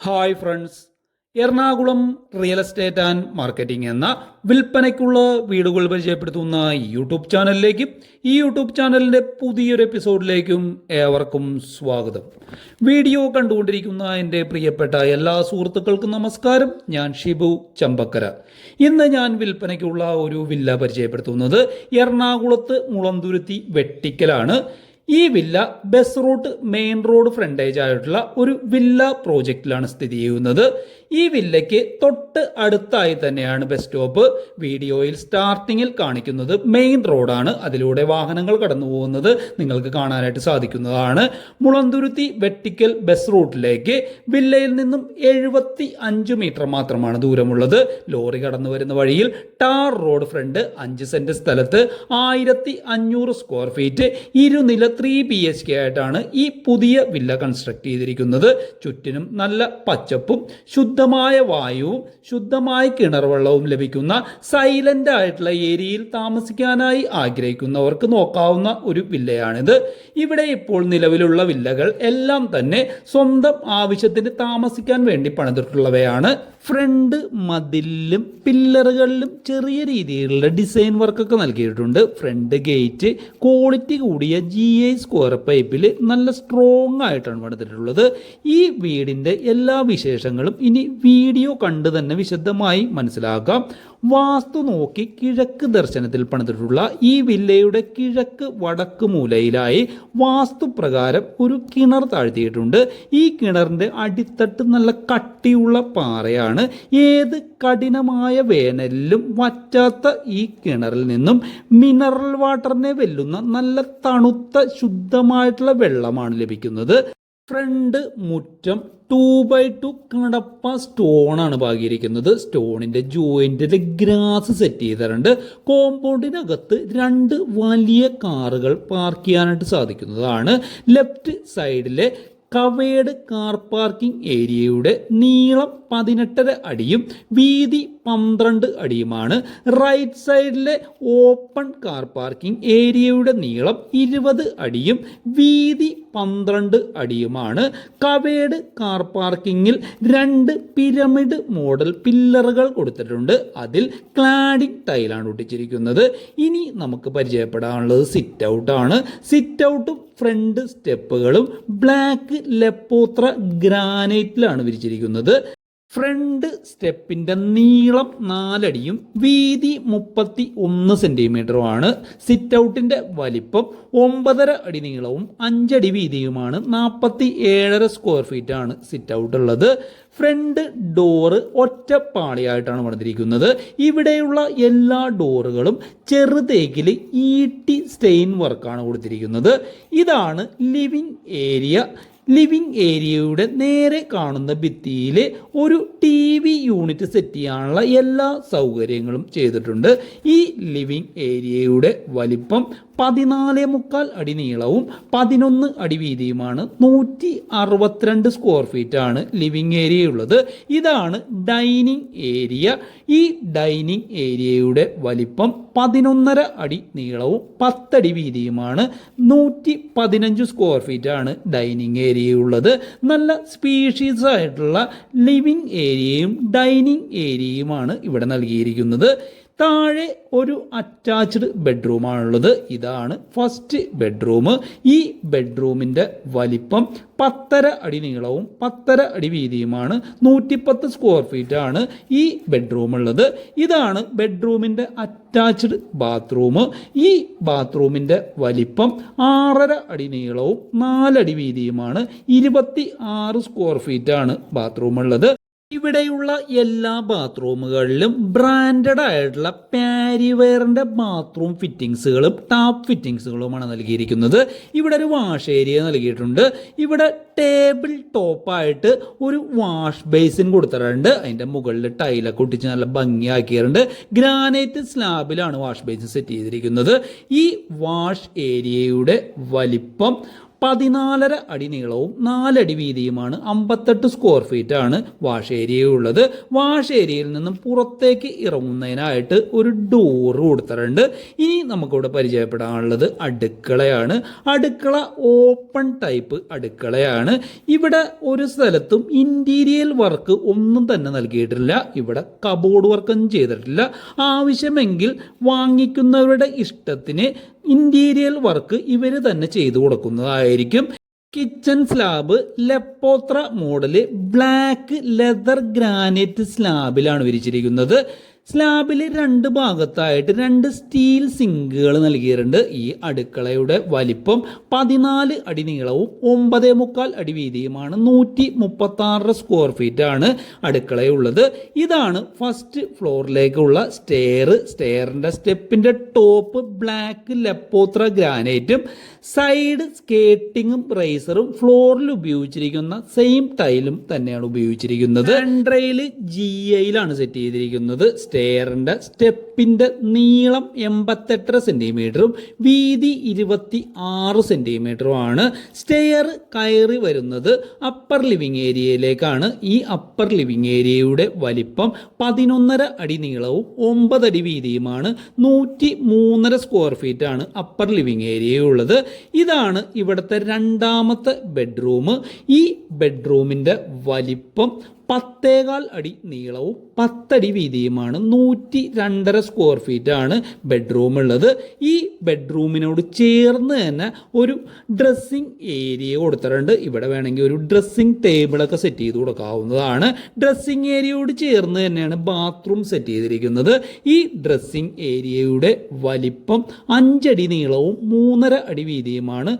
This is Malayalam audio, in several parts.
Hi friends. Ernakulam real estate and marketing എന്ന വിൽപ്പനയ്ക്കുള്ള വീടുകൾ പരിചയപ്പെടുത്തുന്ന യൂട്യൂബ് ചാനലിലേക്കും ഈ യൂട്യൂബ് ചാനലിന്റെ പുതിയൊരു എപ്പിസോഡിലേക്കും ഏവർക്കും സ്വാഗതം. വീഡിയോ കണ്ടുകൊണ്ടിരിക്കുന്ന എന്റെ പ്രിയപ്പെട്ട എല്ലാ സുഹൃത്തുക്കൾക്കും നമസ്കാരം. ഞാൻ ഷിബു ചമ്പക്കര. ഇന്ന് ഞാൻ വിൽപ്പനയ്ക്കുള്ള ഒരു വില്ല പരിചയപ്പെടുത്തുന്നത് എറണാകുളത്ത് മുളന്തുരുത്തി വെട്ടിക്കലാണ്. ഈ villa bus route main road frontage ആയിട്ടുള്ള ഒരു വില്ല പ്രോജക്റ്റിലാണ് സ്ഥിതി ചെയ്യുന്നത്. ഈ വില്ലയ്ക്ക് തൊട്ട് അടുത്തായി തന്നെയാണ് ബസ് സ്റ്റോപ്പ്. വീഡിയോയിൽ സ്റ്റാർട്ടിങ്ങിൽ കാണിക്കുന്നത് മെയിൻ റോഡാണ്. അതിലൂടെ വാഹനങ്ങൾ കടന്നു പോകുന്നത് നിങ്ങൾക്ക് കാണാനായിട്ട് സാധിക്കുന്നതാണ്. മുളന്തുരുത്തി വെട്ടിക്കൽ ബസ് റൂട്ടിലേക്ക് വില്ലയിൽ നിന്നും എഴുപത്തി അഞ്ച് മീറ്റർ മാത്രമാണ് ദൂരമുള്ളത്. ലോറി കടന്നു വരുന്ന വഴിയിൽ ടാർ റോഡ് ഫ്രണ്ട് അഞ്ച് സെന്റ് സ്ഥലത്ത് ആയിരത്തി അഞ്ഞൂറ് സ്ക്വയർ ഫീറ്റ് ഇരുനില ത്രീ ബി എച്ച് കെ ആയിട്ടാണ് ഈ പുതിയ വില്ല കൺസ്ട്രക്ട് ചെയ്തിരിക്കുന്നത്. ചുറ്റിനും നല്ല പച്ചപ്പും ശുദ്ധമായ വായുവും ശുദ്ധമായ കിണർ വെള്ളവും ലഭിക്കുന്ന സൈലന്റ് ആയിട്ടുള്ള ഏരിയയിൽ താമസിക്കാനായി ആഗ്രഹിക്കുന്നവർക്ക് നോക്കാവുന്ന ഒരു വില്ലയാണിത്. ഇവിടെ ഇപ്പോൾ നിലവിലുള്ള വില്ലകൾ എല്ലാം തന്നെ സ്വന്തം ആവശ്യത്തിന് താമസിക്കാൻ വേണ്ടി പണിതിട്ടുള്ളവയാണ്. ഫ്രണ്ട് മതിലിലും പില്ലറുകളിലും ചെറിയ രീതിയിലുള്ള ഡിസൈൻ വർക്കൊക്കെ നൽകിയിട്ടുണ്ട്. ഫ്രണ്ട് ഗേറ്റ് ക്വാളിറ്റി കൂടിയ ജി ഐ സ്ക്വയർ പൈപ്പിൽ നല്ല സ്ട്രോങ് ആയിട്ടാണ് പണിതിട്ടുള്ളത്. ഈ വീടിന്റെ എല്ലാ വിശേഷങ്ങളും ഇനി വീഡിയോ കണ്ട് തന്നെ വിശദമായി മനസ്സിലാക്കാം. വാസ്തു നോക്കി കിഴക്ക് ദർശനത്തിൽ പണിതിട്ടുള്ള ഈ വില്ലയുടെ കിഴക്ക് വടക്ക് മൂലയിലായി വാസ്തുപ്രകാരം ഒരു കിണർ താഴ്ത്തിയിട്ടുണ്ട്. ഈ കിണറിന്റെ അടിത്തട്ട് നല്ല കട്ടിയുള്ള പാറയാണ്. ഏത് കഠിനമായ വേനലിലും വറ്റാത്ത ഈ കിണറിൽ നിന്നും മിനറൽ വാട്ടറിനെ വെല്ലുന്ന നല്ല തണുത്ത ശുദ്ധമായിട്ടുള്ള വെള്ളമാണ് ലഭിക്കുന്നത്. ഫ്രണ്ട് മുറ്റം two by two Kadappa stone ആണ് പാകിയിരിക്കുന്നത്. സ്റ്റോണിന്റെ ജോയിന്റിൽ ഗ്രാസ് സെറ്റ് ചെയ്തിട്ടുണ്ട്. കോമ്പൗണ്ടിനകത്ത് രണ്ട് വലിയ കാറുകൾ പാർക്ക് ചെയ്യാനായിട്ട് സാധിക്കുന്നതാണ്. ലെഫ്റ്റ് സൈഡിലെ കവേഡ് കാർ പാർക്കിംഗ് ഏരിയയുടെ നീളം പതിനെട്ടര അടിയും വീതി പന്ത്രണ്ട് അടിയുമാണ്. റൈറ്റ് സൈഡിലെ ഓപ്പൺ കാർ പാർക്കിംഗ് ഏരിയയുടെ നീളം ഇരുപത് അടിയും വീതി പന്ത്രണ്ട് അടിയുമാണ്. കവേഡ് കാർ പാർക്കിങ്ങിൽ രണ്ട് പിരമിഡ് മോഡൽ പില്ലറുകൾ കൊടുത്തിട്ടുണ്ട്. അതിൽ ക്ലാഡിംഗ് ടൈലാണ് ഒട്ടിച്ചിരിക്കുന്നത്. ഇനി നമുക്ക് പരിചയപ്പെടാനുള്ളത് സിറ്റ് ഔട്ടാണ് സിറ്റ് ഔട്ടും ഫ്രണ്ട് സ്റ്റെപ്പുകളും ബ്ലാക്ക് ലെപ്പോത്ര ഗ്രാനൈറ്റിലാണ് വിരിച്ചിരിക്കുന്നത്. ഫ്രണ്ട് സ്റ്റെപ്പിന്റെ നീളം നാലടിയും വീതി മുപ്പത്തി ഒന്ന് സെന്റിമീറ്ററുമാണ് സിറ്റ് ഔട്ടിന്റെ വലിപ്പം ഒമ്പതര അടി നീളവും അഞ്ചടി വീതിയുമാണ്. നാൽപ്പത്തി ഏഴര സ്ക്വയർ ഫീറ്റ് ആണ് സിറ്റ് ഔട്ട് ഉള്ളത്. ഫ്രണ്ട് ഡോറ് ഒറ്റപ്പാളിയായിട്ടാണ് പണിതിരിക്കുന്നത് ഇവിടെയുള്ള എല്ലാ ഡോറുകളും ചെറുതേക്കിൽ ഈട്ടി സ്റ്റെയിൻ വർക്കാണ് കൊടുത്തിരിക്കുന്നത്. ഇതാണ് ലിവിംഗ് ഏരിയ ലിവിംഗ് ഏരിയയുടെ നേരെ കാണുന്ന ഭിത്തിയിൽ ഒരു ടി വി യൂണിറ്റ് സെറ്റ് ചെയ്യാനുള്ള എല്ലാ സൗകര്യങ്ങളും ചെയ്തിട്ടുണ്ട്. ഈ ലിവിംഗ് ഏരിയയുടെ വലിപ്പം പതിനാല് മുക്കാൽ അടി നീളവും പതിനൊന്ന് അടി വീതിയുമാണ്. നൂറ്റി അറുപത്തിരണ്ട് സ്ക്വയർ ഫീറ്റ് ആണ് ലിവിംഗ് ഏരിയ ഉള്ളത്. ഇതാണ് ഡൈനിങ് ഏരിയ ഈ ഡൈനിങ് ഏരിയയുടെ വലിപ്പം പതിനൊന്നര അടി നീളവും പത്തടി വീതിയുമാണ്. നൂറ്റി പതിനഞ്ച് സ്ക്വയർ ഫീറ്റ് ആണ് ഡൈനിങ് ഏരിയ ഉള്ളത്. നല്ല സ്പീഷീസ് ആയിട്ടുള്ള ലിവിംഗ് ഏരിയയും ഡൈനിങ് ഏരിയയുമാണ് ഇവിടെ നൽകിയിരിക്കുന്നത്. താഴെ ഒരു അറ്റാച്ച്ഡ് ബെഡ്റൂമാണുള്ളത് ഇതാണ് ഫസ്റ്റ് ബെഡ്റൂം ഈ ബെഡ്റൂമിന്റെ വലിപ്പം പത്തര അടി നീളവും പത്തര അടി വീതിയുമാണ്. നൂറ്റിപ്പത്ത് സ്ക്വയർ ഫീറ്റ് ആണ് ഈ ബെഡ്റൂം ഉള്ളത്. ഇതാണ് ബെഡ്റൂമിന്റെ അറ്റാച്ച്ഡ് ബാത്റൂം ഈ ബാത്റൂമിന്റെ വലിപ്പം ആറര അടി നീളവും നാലടി വീതിയുമാണ്. ഇരുപത്തി ആറ് സ്ക്വയർ ഫീറ്റ് ആണ് ബാത്റൂം ഉള്ളത്. ഇവിടെയുള്ള എല്ലാ ബാത്റൂമുകളിലും ബ്രാൻഡഡ് ആയിട്ടുള്ള പാരിവെയറിന്റെ ബാത്റൂം ഫിറ്റിങ്സുകളും ടാപ്പ് ഫിറ്റിങ്സുകളുമാണ് നൽകിയിരിക്കുന്നത്. ഇവിടെ ഒരു വാഷ് ഏരിയ നൽകിയിട്ടുണ്ട്. ഇവിടെ ടേബിൾ ടോപ്പായിട്ട് ഒരു വാഷ് ബേസിൻ കൊടുത്തിട്ടുണ്ട്. അതിന്റെ മുകളിൽ ടൈലൊക്കെ ഒട്ടിച്ച് നല്ല ഭംഗിയാക്കിയിട്ടുണ്ട്. ഗ്രാനൈറ്റ് സ്ലാബിലാണ് വാഷ് ബേസിൻ സെറ്റ് ചെയ്തിരിക്കുന്നത്. ഈ വാഷ് ഏരിയയുടെ വലിപ്പം പതിനാലര അടി നീളവും നാലടി വീതിയുമാണ് അമ്പത്തെട്ട് സ്ക്വയർ ഫീറ്റ് ആണ് വാഷ് ഏരിയ ഉള്ളത്. വാഷ് ഏരിയയിൽ നിന്നും പുറത്തേക്ക് ഇറങ്ങുന്നതിനായിട്ട് ഒരു ഡോർ കൊടുത്തിട്ടുണ്ട്. ഇനി നമുക്കിവിടെ പരിചയപ്പെടാനുള്ളത് അടുക്കളയാണ്. അടുക്കള ഓപ്പൺ ടൈപ്പ് അടുക്കളയാണ്. ഇവിടെ ഒരു സ്ഥലത്തും ഇന്റീരിയൽ വർക്ക് ഒന്നും തന്നെ നൽകിയിട്ടില്ല. ഇവിടെ കബോർഡ് വർക്കൊന്നും ചെയ്തിട്ടില്ല. ആവശ്യമെങ്കിൽ വാങ്ങിക്കുന്നവരുടെ ഇഷ്ടത്തിന് ഇന്റീരിയൽ വർക്ക് ഇവർ തന്നെ ചെയ്തു കൊടുക്കുന്നതായിരിക്കും. കിച്ചൺ സ്ലാബ് ലെപ്പോത്ര മോഡൽ ബ്ലാക്ക് ലെതർ ഗ്രാനൈറ്റ് സ്ലാബിലാണ് വിരിച്ചിരിക്കുന്നത്. സ്ലാബിൽ രണ്ട് ഭാഗത്തായിട്ട് രണ്ട് സ്റ്റീൽ സിങ്കുകൾ നൽകിയിട്ടുണ്ട്. ഈ അടുക്കളയുടെ വലിപ്പം പതിനാല് അടി നീളവും ഒമ്പതേ മുക്കാൽ അടി വീതിയുമാണ്. നൂറ്റി മുപ്പത്തി ആറ് സ്ക്വയർ ഫീറ്റ് ആണ് അടുക്കളയുള്ളത്. ഇതാണ് ഫസ്റ്റ് ഫ്ലോറിലേക്കുള്ള സ്റ്റെയർ സ്റ്റെയറിന്റെ സ്റ്റെപ്പിന്റെ ടോപ്പ് ബ്ലാക്ക് ലെപ്പോത്ര ഗ്രാനൈറ്റും സൈഡ് സ്കേട്ടിങ്ങും റൈസറും ഫ്ലോറിൽ ഉപയോഗിച്ചിരിക്കുന്ന സെയിം ടൈലും തന്നെയാണ് ഉപയോഗിച്ചിരിക്കുന്നത്. ജി ഐയിലാണ് സെറ്റ് ചെയ്തിരിക്കുന്നത്. സ്റ്റെയറിന്റെ സ്റ്റെപ്പിന്റെ നീളം എൺപത്തെട്ടര സെന്റിമീറ്ററും വീതി ഇരുപത്തി ആറ് സെന്റിമീറ്ററുമാണ്. സ്റ്റെയർ കയറി വരുന്നത് അപ്പർ ലിവിങ് ഏരിയയിലേക്കാണ്. ഈ അപ്പർ ലിവിങ് ഏരിയയുടെ വലിപ്പം പതിനൊന്നര അടി നീളവും ഒമ്പതടി വീതിയുമാണ്. നൂറ്റി മൂന്നര സ്ക്വയർ ഫീറ്റ് ആണ് അപ്പർ ലിവിങ് ഏരിയ ഉള്ളത് ഇതാണ് ഇവിടുത്തെ രണ്ടാമത്തെ ബെഡ്റൂം. ഈ ബെഡ്റൂമിന്റെ വലിപ്പം പത്തേകാൽ അടി നീളവും പത്തടി വീതിയുമാണ്. നൂറ്റി രണ്ടര സ്ക്വയർ ഫീറ്റ് ആണ് ബെഡ്റൂം ഉള്ളത്. ഈ ബെഡ്റൂമിനോട് ചേർന്ന് തന്നെ ഒരു ഡ്രസ്സിങ് ഏരിയ കൊടുത്തിട്ടുണ്ട്. ഇവിടെ വേണമെങ്കിൽ ഒരു ഡ്രസ്സിങ് ടേബിളൊക്കെ സെറ്റ് ചെയ്ത് കൊടുക്കാവുന്നതാണ്. ഡ്രസ്സിങ് ഏരിയയോട് ചേർന്ന് തന്നെയാണ് ബാത്റൂം സെറ്റ് ചെയ്തിരിക്കുന്നത്. ഈ ഡ്രസ്സിങ് ഏരിയയുടെ വലിപ്പം അഞ്ചടി നീളവും മൂന്നര അടി വീതിയുമാണ്.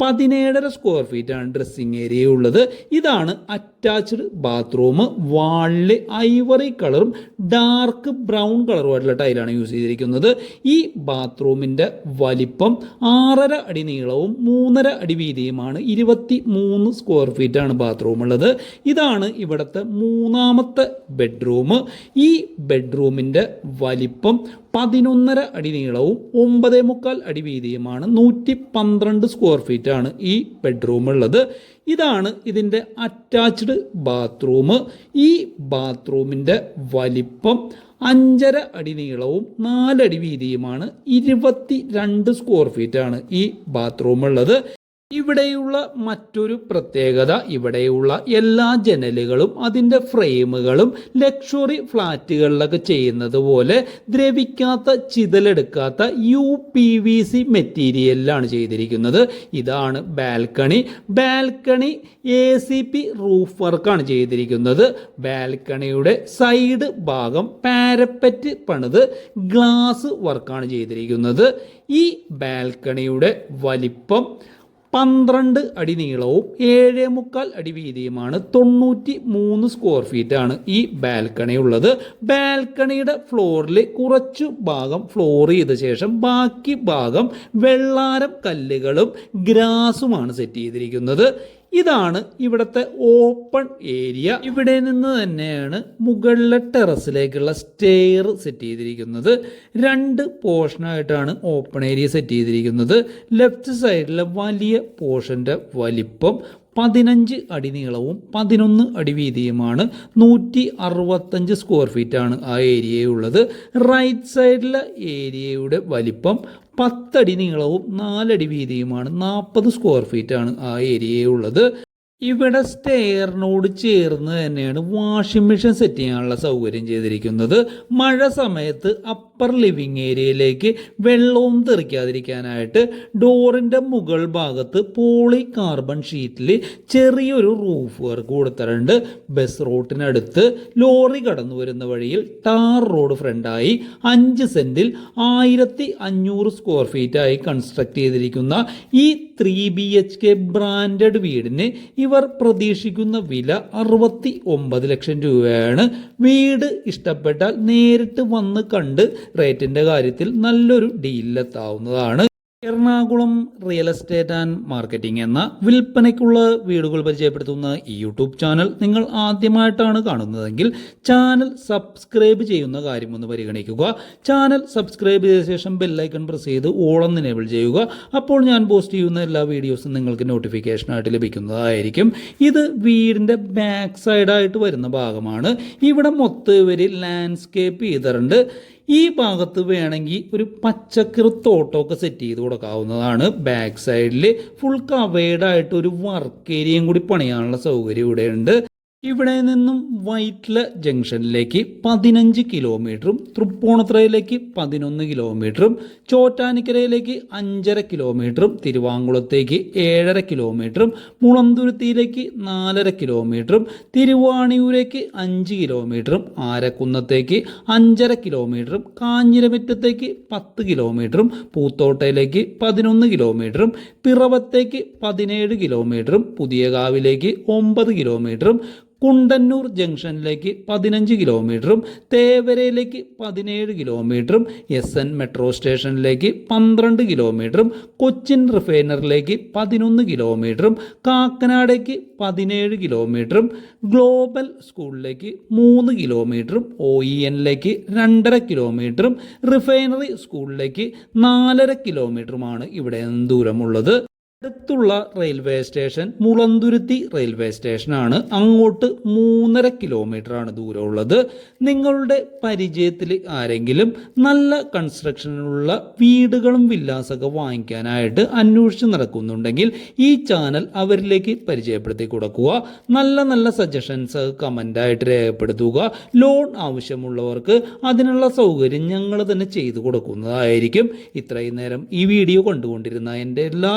പതിനേഴര സ്ക്വയർ ഫീറ്റ് ആണ് ഡ്രസ്സിങ് ഏരിയ ഉള്ളത്. ഇതാണ് അറ്റാച്ച്ഡ് ബാത്റൂം വാളിൽ ഐവറി കളറും ഡാർക്ക് ബ്രൗൺ കളറുമായിട്ടുള്ള ടൈലാണ് യൂസ് ചെയ്തിരിക്കുന്നത്. ഈ ബാത്റൂമിന്റെ വലിപ്പം ആറര അടി നീളവും മൂന്നര അടി വീതിയുമാണ്. ഇരുപത്തി മൂന്ന് സ്ക്വയർ ഫീറ്റ് ആണ് ബാത്റൂം ഉള്ളത്. ഇതാണ് ഇവിടുത്തെ മൂന്നാമത്തെ ബെഡ്റൂം ഈ ബെഡ്റൂമിന്റെ വലിപ്പം പതിനൊന്നര അടി നീളവും ഒമ്പതേ മുക്കാൽ അടി വീതിയുമാണ് നൂറ്റി പന്ത്രണ്ട് സ്ക്വയർ ഫീറ്റ് ആണ് ഈ ബെഡ്റൂം ഉള്ളത്. ഇതാണ് ഇതിന്റെ അറ്റാച്ച്ഡ് ബാത്റൂം ഈ ബാത്റൂമിന്റെ വലിപ്പം അഞ്ചര അടി നീളവും നാലടി വീതിയുമാണ് ഇരുപത്തി രണ്ട് സ്ക്വയർ ഫീറ്റ് ആണ് ഈ ബാത്റൂം ഉള്ളത്. ഇവിടെയുള്ള മറ്റൊരു പ്രത്യേകത ഇവിടെയുള്ള എല്ലാ ജനലുകളും അതിന്റെ ഫ്രെയിമുകളും ലക്ഷറി ഫ്ലാറ്റുകളിലൊക്കെ ചെയ്യുന്നത് പോലെ ദ്രവിക്കാത്ത ചിതലെടുക്കാത്ത യു പി വി സി മെറ്റീരിയലിലാണ് ചെയ്തിരിക്കുന്നത്. ഇതാണ് balcony. Balcony A C P roof വർക്കാണ് ചെയ്തിരിക്കുന്നത്. ബാൽക്കണിയുടെ സൈഡ് ഭാഗം പാരപ്പറ്റ് പണിത് ഗ്ലാസ് വർക്കാണ് ചെയ്തിരിക്കുന്നത്. ഈ ബാൽക്കണിയുടെ വലിപ്പം പന്ത്രണ്ട് അടി നീളവും ഏഴേ മുക്കാൽ അടി വീതിയുമാണ് തൊണ്ണൂറ്റി മൂന്ന് സ്ക്വയർ ഫീറ്റ് ആണ് ഈ ബാൽക്കണി ഉള്ളത്. ബാൽക്കണിയുടെ ഫ്ലോറിൽ കുറച്ചു ഭാഗം ഫ്ലോർ ചെയ്ത ശേഷം ബാക്കി ഭാഗം വെള്ളാരം കല്ലുകളും ഗ്രാസുമാണ് സെറ്റ് ചെയ്തിരിക്കുന്നത്. ഇതാണ് ഇവിടുത്തെ ഓപ്പൺ ഏരിയ ഇവിടെ നിന്ന് തന്നെയാണ് മുകളിലെ ടെറസിലേക്കുള്ള സ്റ്റെയർ സെറ്റ് ചെയ്തിരിക്കുന്നത്. രണ്ട് പോർഷനായിട്ടാണ് ഓപ്പൺ ഏരിയ സെറ്റ് ചെയ്തിരിക്കുന്നത്. ലെഫ്റ്റ് സൈഡിലെ വലിയ പോർഷന്റെ വലിപ്പം പതിനഞ്ച് അടി നീളവും പതിനൊന്ന് അടി വീതിയുമാണ്. നൂറ്റി അറുപത്തഞ്ച് സ്ക്വയർ ഫീറ്റാണ് ആ ഏരിയയുള്ളത് റൈറ്റ് സൈഡിലെ ഏരിയയുടെ വലിപ്പം പത്തടി നീളവും നാലടി വീതിയുമാണ് നാൽപ്പത് സ്ക്വയർ ഫീറ്റാണ് ആ ഏരിയയുള്ളത്. ഇവിടെ സ്റ്റെയറിനോട് ചേർന്ന് തന്നെയാണ് വാഷിംഗ് മെഷീൻ സെറ്റ് ചെയ്യാനുള്ള സൗകര്യം ചെയ്തിരിക്കുന്നത്. മഴ സമയത്ത് അപ്പർ ലിവിങ് ഏരിയയിലേക്ക് വെള്ളവും തെറിക്കാതിരിക്കാനായിട്ട് ഡോറിന്റെ മുകൾ ഭാഗത്ത് പോളി കാർബൺ ഷീറ്റിൽ ചെറിയൊരു റൂഫ് വർക്ക് കൊടുത്തിട്ടുണ്ട്. ബസ് റോട്ടിനടുത്ത് ലോറി കടന്നു വരുന്ന വഴിയിൽ ടാർ റോഡ് ഫ്രണ്ടായി അഞ്ച് സെന്റിൽ ആയിരത്തി അഞ്ഞൂറ് സ്ക്വയർ ഫീറ്റായി കൺസ്ട്രക്ട് ചെയ്തിരിക്കുന്ന ഈ three B H K branded വീടിന് ഇവർ പ്രതീക്ഷിക്കുന്ന വില അറുപത്തി ഒമ്പത് ലക്ഷം രൂപയാണ്. വീട് ഇഷ്ടപ്പെട്ടാൽ നേരിട്ട് വന്ന് കണ്ട് റേറ്റിന്റെ കാര്യത്തിൽ നല്ലൊരു ഡീലിലെത്താവുന്നതാണ്. Ernakulam real estate and marketing എന്ന വിൽപ്പനയ്ക്കുള്ള വീടുകൾ പരിചയപ്പെടുത്തുന്ന ഈ യൂട്യൂബ് ചാനൽ നിങ്ങൾ ആദ്യമായിട്ടാണ് കാണുന്നതെങ്കിൽ ചാനൽ സബ്സ്ക്രൈബ് ചെയ്യുന്ന കാര്യം ഒന്ന് പരിഗണിക്കുക. ചാനൽ സബ്സ്ക്രൈബ് ചെയ്ത ശേഷം ബെല്ലൈക്കൺ പ്രസ് ചെയ്ത് ഓളം എനേബിൾ ചെയ്യുക. അപ്പോൾ ഞാൻ പോസ്റ്റ് ചെയ്യുന്ന എല്ലാ വീഡിയോസും നിങ്ങൾക്ക് നോട്ടിഫിക്കേഷനായിട്ട് ലഭിക്കുന്നതായിരിക്കും. ഇത് വീടിന്റെ ബാക്ക് സൈഡായിട്ട് വരുന്ന ഭാഗമാണ്. ഇവിടെ മൊത്തം ഇവർ ലാൻഡ്സ്കേപ്പ് ചെയ്തിട്ടുണ്ട്. ഈ ഭാഗത്ത് വേണമെങ്കിൽ ഒരു പച്ചക്കറി ഒക്കെ സെറ്റ് ചെയ്ത് കൊടുക്കാവുന്നതാണ്. ബാക്ക് സൈഡിൽ ഫുൾ കവേർഡ് ആയിട്ട് ഒരു വർക്ക് ഏരിയയും കൂടി പണിയാനുള്ള സൗകര്യം ഇവിടെയുണ്ട്. ഇവിടെ നിന്നും വൈറ്റ്ല ജംഗ്ഷനിലേക്ക് പതിനഞ്ച് കിലോമീറ്ററും തൃപ്പൂണിത്തുറയിലേക്ക് പതിനൊന്ന് കിലോമീറ്ററും ചോറ്റാനിക്കരയിലേക്ക് അഞ്ചര കിലോമീറ്ററും തിരുവാങ്കുളത്തേക്ക് ഏഴര കിലോമീറ്ററും മുളന്തുരുത്തിയിലേക്ക് നാലര കിലോമീറ്ററും തിരുവാണിയൂരേക്ക് അഞ്ച് കിലോമീറ്ററും ആരക്കുന്നത്തേക്ക് അഞ്ചര കിലോമീറ്ററും കാഞ്ഞിരമറ്റത്തേക്ക് പത്ത് കിലോമീറ്ററും പൂത്തോട്ടയിലേക്ക് പതിനൊന്ന് കിലോമീറ്ററും പിറവത്തേക്ക് പതിനേഴ് കിലോമീറ്ററും പുതിയകാവിലേക്ക് ഒമ്പത് കിലോമീറ്ററും കുണ്ടന്നൂർ ജംഗ്ഷനിലേക്ക് പതിനഞ്ച് കിലോമീറ്ററും തേവരയിലേക്ക് പതിനേഴ് കിലോമീറ്ററും എസ് എൻ മെട്രോ സ്റ്റേഷനിലേക്ക് പന്ത്രണ്ട് കിലോമീറ്ററും കൊച്ചിൻ റിഫൈനറിലേക്ക് പതിനൊന്ന് കിലോമീറ്ററും കാക്കനാടേക്ക് പതിനേഴ് കിലോമീറ്ററും ഗ്ലോബൽ സ്കൂളിലേക്ക് മൂന്ന് കിലോമീറ്ററും ഒ ഇ എന്നിലേക്ക് രണ്ടര കിലോമീറ്ററും റിഫൈനറി സ്കൂളിലേക്ക് നാലര കിലോമീറ്ററുമാണ് ഇവിടെ ദൂരമുള്ളത്. അടുത്തുള്ള റെയിൽവേ സ്റ്റേഷൻ മുളന്തുരുത്തി റെയിൽവേ സ്റ്റേഷനാണ്. അങ്ങോട്ട് മൂന്നര കിലോമീറ്റർ ആണ് ദൂരമുള്ളത്. നിങ്ങളുടെ പരിചയത്തിൽ ആരെങ്കിലും നല്ല കൺസ്ട്രക്ഷനുള്ള വീടുകളും വില്ലാസൊക്കെ വാങ്ങിക്കാനായിട്ട് അന്വേഷിച്ച് നടക്കുന്നുണ്ടെങ്കിൽ ഈ ചാനൽ അവരിലേക്ക് പരിചയപ്പെടുത്തി കൊടുക്കുക. നല്ല നല്ല സജഷൻസ് കമന്റായിട്ട് രേഖപ്പെടുത്തുക. ലോൺ ആവശ്യമുള്ളവർക്ക് അതിനുള്ള സൗകര്യം ഞങ്ങൾ തന്നെ ചെയ്തു കൊടുക്കുന്നതായിരിക്കും. ഇത്രയും നേരം ഈ വീഡിയോ കണ്ടുകൊണ്ടിരുന്ന എന്റെ എല്ലാ